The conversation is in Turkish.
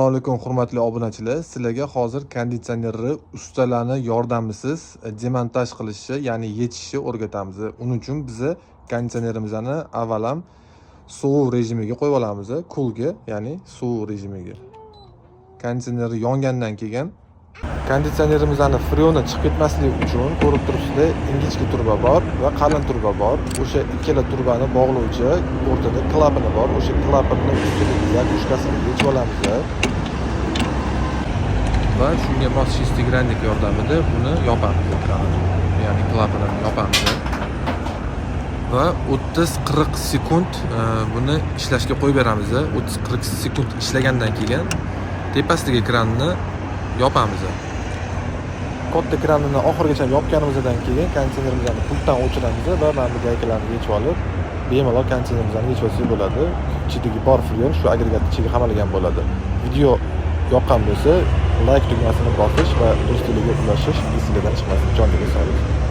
Assalomu alaykum hurmatli obunachilar. Sizlarga hozir konditsionerni ustalarni yordamisiz demontaj qilishi, ya'ni yechishni o'rgatamiz. Uning uchun biz konditsionerimizni avvalam sovuq rejimiga qo'yib olamiz, coolga, ya'ni sovuq rejimiga. Konditsioner yongandan keyin konditsionerimizning freoni chiqib ketmasligi uchun ko'rib turibsizlar, ingichka turba bor va qalin turba bor. O'sha ikkala turbani bog'lovchi o'rtada klapani bor. O'sha klapanni ustidagi zakushkasini yechib olamiz. Va shunga mos shestigrannik yordamida buni yopamiz ekranini ya'ni klapanini yopamiz va 30-40 sekund e, buni ishlashga qo'yib beramiz. 30-40 sekund ishlagandan keyin tepasidagi ekranni yopamiz. Katta ekranini oxirigacha yopganimizdan keyin konditsionerimizni pultdan o'chiramiz va mana bu gaykalarni yechib olib bemalol konditsionerimizni yechib olsak bo'ladi. İchidagi bor freon shu agregat ichiga qamalgan bo'ladi. Video yoqqan bo'lsa Allah ekrim yasını kalkış ve dostluğu yurtulaşı şimdi sileden çıkmasını can gibi sağlık.